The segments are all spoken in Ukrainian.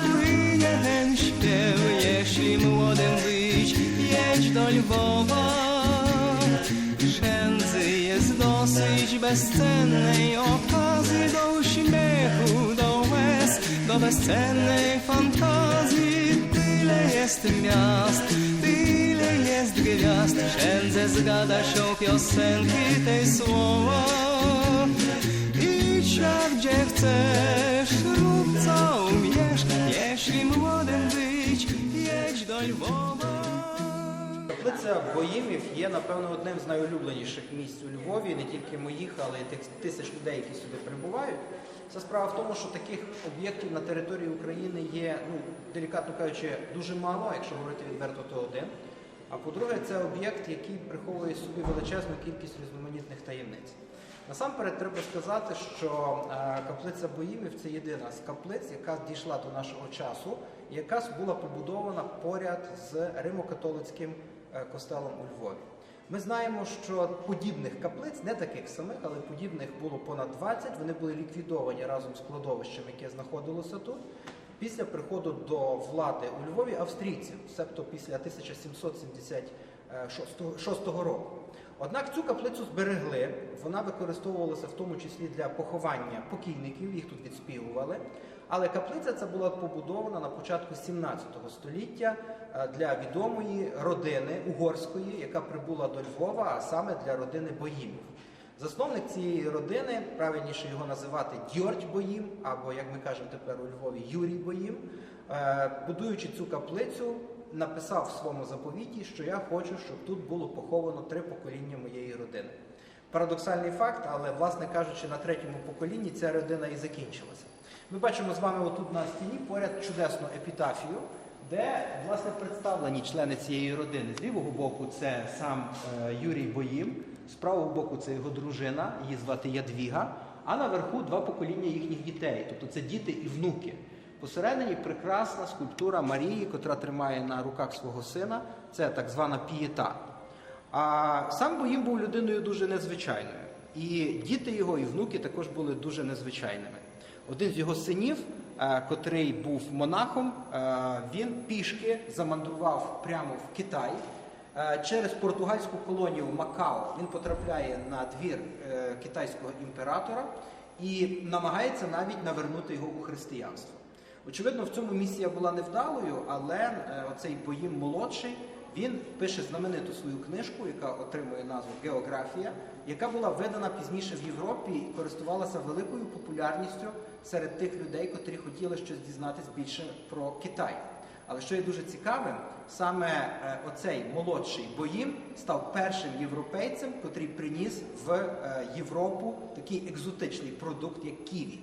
płynie ten śpiew, jeśli młodym być, jedź do Lwowa. Przędzy jest dosyć bezcennej okazji do uśmiechu, do łez, do bezcennej fantazji. Tyle jest miast, tyle jest gwiazd, wszędzie zgada się piosenki tej słowa. Idź gdzie chcesz, Каплиця Боїмів є, напевно, одним з найулюбленіших місць у Львові, не тільки моїх, але й тих тисяч людей, які сюди прибувають. Це справа в тому, що таких об'єктів на території України є, ну, делікатно кажучи, дуже мало, якщо говорити відверто, то один. А по-друге, це об'єкт, який приховує собі величезну кількість різноманітних таємниць. Насамперед треба сказати, що е, каплиця Боїмів це єдина з каплиць, яка дійшла до нашого часу, яка була побудована поряд з Римо-католицьким костелом у Львові. Ми знаємо, що подібних каплиць, не таких самих, але подібних було понад 20. Вони були ліквідовані разом з кладовищем, яке знаходилося тут. Після приходу до влади у Львові австрійців, себто після 1776 року. Однак цю каплицю зберегли, вона використовувалася в тому числі для поховання покійників, їх тут відспівували. Але каплиця ця була побудована на початку 17 століття е, для відомої родини угорської, яка прибула до Львова, а саме для родини Боїмів. Засновник цієї родини, правильніше його називати Дьорть Боїм, або, як ми кажемо тепер у Львові, Юрій Боїм, е, будуючи цю каплицю, написав в своєму заповіті, що я хочу, щоб тут було поховано три покоління моєї родини. Парадоксальний факт, але, власне кажучи, на третьому поколінні ця родина і закінчилася. Ми бачимо з вами отут на стіні поряд чудесну епітафію, де власне представлені члени цієї родини. З лівого боку це сам е, Юрій Боїм, з правого боку це його дружина, її звати Ядвіга, а наверху два покоління їхніх дітей, тобто це діти і внуки. Посередині прекрасна скульптура Марії, котра тримає на руках свого сина. Це так звана пієта. А сам Боїм був людиною дуже незвичайною. І діти його, і внуки також були дуже незвичайними. Один з його синів, е, котрий був монахом, е, він пішки замандрував прямо в Китай. Е, Через португальську колонію Макао він потрапляє на двір китайського імператора і намагається навіть навернути його у християнство. Очевидно, в цьому місія була невдалою, але е, оцей Боїм молодший він пише знамениту свою книжку, яка отримує назву Географія, яка була видана пізніше в Європі і користувалася великою популярністю серед тих людей, котрі хотіли щось дізнатись більше про Китай. Але що є дуже цікавим, саме е, оцей молодший Боїм став першим європейцем, котрий приніс в е, Європу такий екзотичний продукт, як ківі.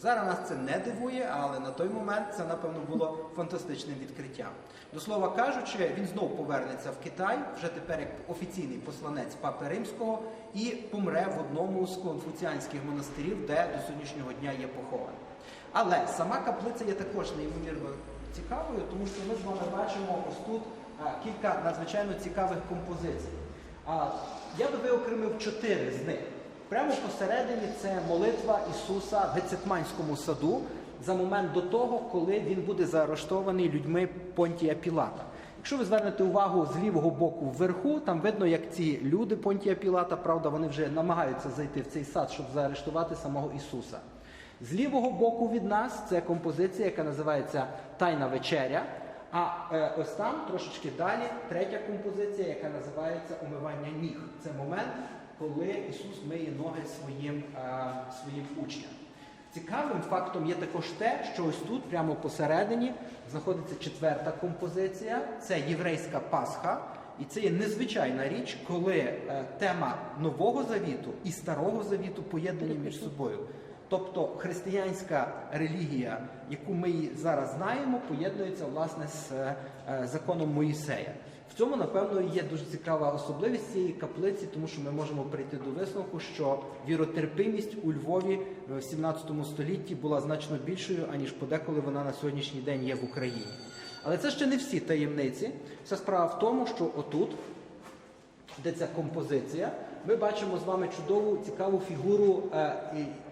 Зараз нас це не дивує, але на той момент це, напевно, було фантастичним відкриттям. До слова кажучи, він знов повернеться в Китай, вже тепер як офіційний посланець Папи Римського, і помре в одному з конфуціанських монастирів, де до сьогоднішнього дня є похований. Але сама каплиця є також неймовірно цікавою, тому що ми з вами бачимо ось тут кілька надзвичайно цікавих композицій. Я би виокремив чотири з них. Прямо посередині це молитва Ісуса в Гецетманському саду за момент до того, коли він буде заарештований людьми Понтія Пілата. Якщо ви звернете увагу з лівого боку вверху, там видно, як ці люди Понтія Пілата, правда, вони вже намагаються зайти в цей сад, щоб заарештувати самого Ісуса. З лівого боку від нас це композиція, яка називається Тайна вечеря. А е, ось там трошечки далі третя композиція, яка називається Умивання ніг. Це момент, коли Ісус миє ноги своїм, е, своїм учням. Цікавим фактом є також те, що ось тут, прямо посередині, знаходиться четверта композиція. Це єврейська Пасха. І це є незвичайна річ, коли е, тема Нового Завіту і Старого Завіту поєднані між собою. Тобто християнська релігія, яку ми зараз знаємо, поєднується власне з е, законом Моїсея. В цьому, напевно, є дуже цікава особливість цієї каплиці, тому що ми можемо прийти до висновку, що віротерпимість у Львові в 17 столітті була значно більшою, аніж подеколи вона на сьогоднішній день є в Україні. Але це ще не всі таємниці. Вся справа в тому, що отут де ця композиція, ми бачимо з вами чудову цікаву фігуру е,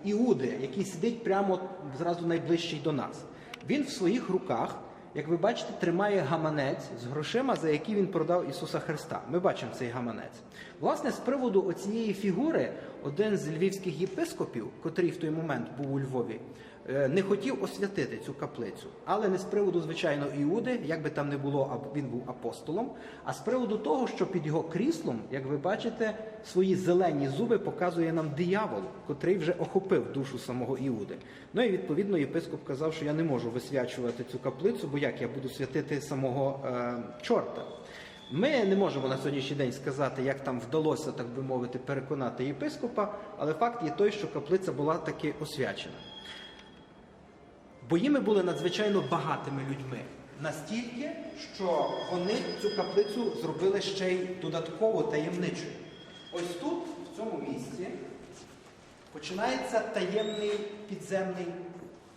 Іуди, який сидить прямо зразу найближчий до нас. Він в своїх руках, як ви бачите, тримає гаманець з грошима, за які він продав Ісуса Христа. Ми бачимо цей гаманець. Власне, з приводу оцієї фігури, один з львівських єпископів, котрий в той момент був у Львові, не хотів освятити цю каплицю, але не з приводу, звичайно, Іуди, як би там не було, він був апостолом, а з приводу того, що під його кріслом, як ви бачите, свої зелені зуби показує нам диявол, котрий вже охопив душу самого Іуди. Ну і відповідно єпископ казав, що я не можу висвячувати цю каплицю, бо як я буду святити самого е, чорта. Ми не можемо на сьогоднішній день сказати, як там вдалося, так би мовити, переконати єпископа, але факт є той, що каплиця була таки освячена. Боїми були надзвичайно багатими людьми. Настільки, що вони цю каплицю зробили ще й додатково таємничою. Ось тут, в цьому місці, починається таємний підземний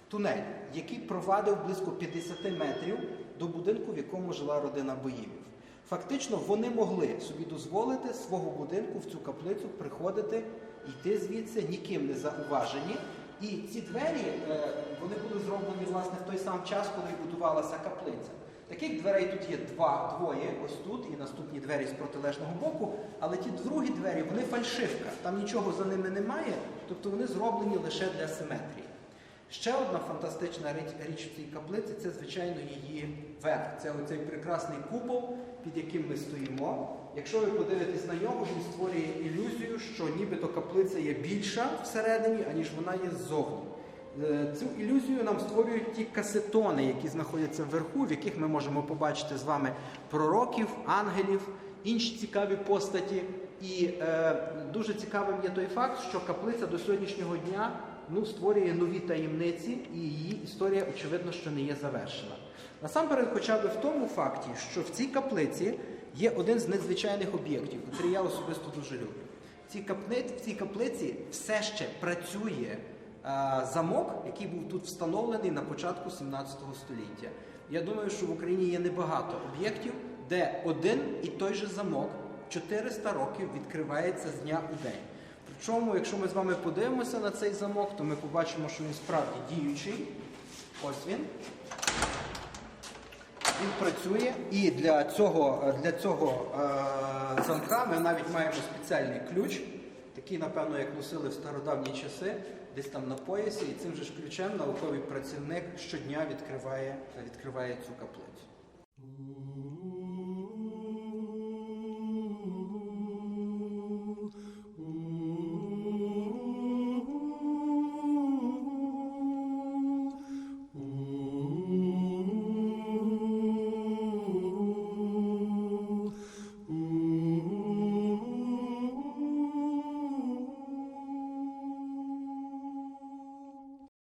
тунель, який провадив близько 50 метрів до будинку, в якому жила родина Боїмів. Фактично, вони могли собі дозволити свого будинку в цю каплицю приходити, йти звідси, ніким не зауважені. І ці двері е, вони були зроблені власне в той сам час, коли будувалася каплиця. Таких дверей тут є два, двоє, ось тут, і наступні двері з протилежного боку. Але ті другі двері, вони фальшивка. Там нічого за ними немає, тобто вони зроблені лише для симетрії. Ще одна фантастична річ, річ в цій каплиці це, звичайно, її верх. Це оцей прекрасний купол, під яким ми стоїмо. Якщо ви подивитесь на нього, він створює ілюзію, що нібито каплиця є більша всередині, аніж вона є ззовні. Е, Цю ілюзію нам створюють ті касетони, які знаходяться вверху, в яких ми можемо побачити з вами пророків, ангелів, інші цікаві постаті. І е, дуже цікавим є той факт, що каплиця до сьогоднішнього дня ну, створює нові таємниці, і її історія, очевидно, що не є завершена. Насамперед, хоча б в тому факті, що в цій каплиці є один з надзвичайних об'єктів, який я особисто дуже люблю. В цій, капни... в цій каплиці все ще працює е, замок, який був тут встановлений на початку 17 століття. Я думаю, що в Україні є небагато об'єктів, де один і той же замок 400 років відкривається з дня у день. Причому, якщо ми з вами подивимося на цей замок, то ми побачимо, що він справді діючий. Ось він. Він працює, і для цього, для цього е, замка ми навіть маємо спеціальний ключ, такий, напевно, як носили в стародавні часи, десь там на поясі, і цим же ж ключем науковий працівник щодня відкриває, відкриває цю каплицю.